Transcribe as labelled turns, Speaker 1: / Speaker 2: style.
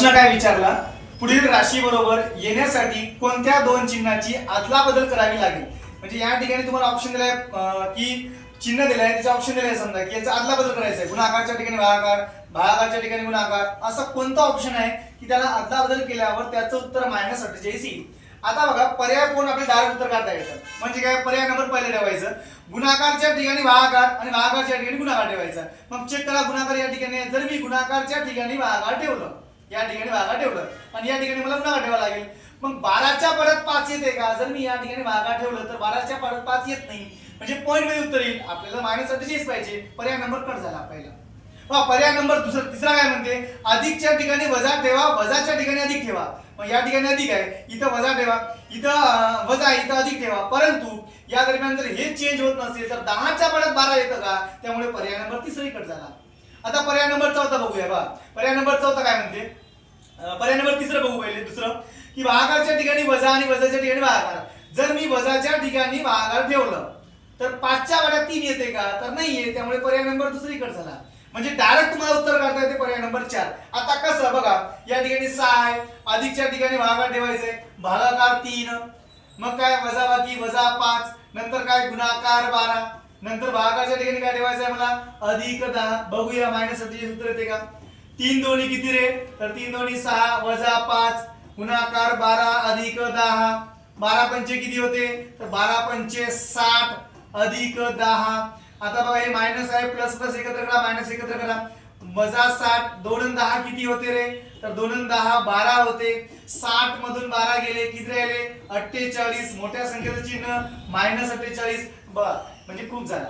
Speaker 1: प्रश्न काय विचारला? पुढील राशी बरोबर येण्यासाठी कोणत्या दोन चिन्हाची आदला बदल करावी लागेल? म्हणजे या ठिकाणी तुम्हाला ऑप्शन दिलाय की चिन्ह दिलंय त्याचे ऑप्शन दिलंय समजा की याचा आदला बदल करायचा आहे. गुणाकारच्या ठिकाणी भागाकार भागाकारच्या ठिकाणी गुणाकार असा कोणता ऑप्शन आहे की त्याला आदला बदल केल्यावर त्याचं उत्तर मायनस अठ्ठेचाळीस येईल? आता बघा पर्याय कोण आपले डायरेक्ट उत्तर काढता येतं म्हणजे काय? पर्याय नंबर पहिले ठेवायचं. गुणाकारच्या ठिकाणी भागाकार आणि भागाकारच्या ठिकाणी गुणाकार ठेवायचा. मग चेक करा गुणाकार या ठिकाणी जर मी गुणाकारच्या ठिकाणी भागाकार ठेवलं या ठिकाणी वाघा ठेवलं. आणि या ठिकाणी मला गुणाकार ठेवावं लागेल. मग बाराच्या परत पाच येते का? जर मी या ठिकाणी वाघा ठेवलं तर बाराच्या परत पाच येत नाही. म्हणजे पॉईंटमध्ये उत्तर येईल. आपल्याला मायनस अठ्ठेचाळीस पाहिजे. पर्याय नंबर कट झाला पहिला. वा पर्याय नंबर दुसरा तिसरा काय म्हणते? अधिकच्या ठिकाणी वजा ठेवा वजाच्या ठिकाणी अधिक ठेवा. मग या ठिकाणी अधिक आहे. इथं वजा ठेवा. इथं वजा आहे, इथं अधिक ठेवा. परंतु या दरम्यान जर हे चेंज होत नसेल तर दहाच्या परत बारा येतं का? त्यामुळे पर्याय नंबर तिसरी कट झाला. आता पर्याय नंबर चौथा बघूया बा पर्याय नंबर चौथा काय म्हणते? पर्याय नंबर तिसरं बघू पहिले दुसरं. की भागाकारच्या ठिकाणी वजा आणि वजाच्या ठिकाणी भागाकार जर मी वजाच्या ठिकाणी भागाकार ठेवलं तर पाचच्या वाड्यात तीन येते का? तर नाहीये त्यामुळे पर्याय नंबर दुसरीकडे झाला. म्हणजे डायरेक्ट तुम्हाला उत्तर काढता येते पर्याय नंबर चार. आता कसं बघा या ठिकाणी सहा आहे अधिकच्या ठिकाणी भागाकार ठेवायचंय. भागाकार तीन. मग काय वजा बाकी वजा पाच. नंतर काय गुणाकार बारा. नंतर भागाच्या ठिकाणी काय ठेवायचं आहे मला अधिक दहा. बघूया मायनस सत्तेचाळीस सूत्र येते का? तीन दोन्ही किती रे? तर तीन दोन्ही सहा वजा पाच गुणाकार बारा अधिक दहा. बारा पंचे किती होते? तर बारा पंचे साठ अधिक दहा. आता बघा हे मायनस आहे प्लस प्लस एकत्र करा मायनस एकत्र करा. वजा साठ दोन दहा किती होते रे? तर दोन दहा बारा होते. साठ मधून बारा गेले किती राहिले? अठ्ठेचाळीस. मोठ्या संख्येचं चिन्ह मायनस अठ्ठेचाळीस. ब म्हणजे खूप झाला.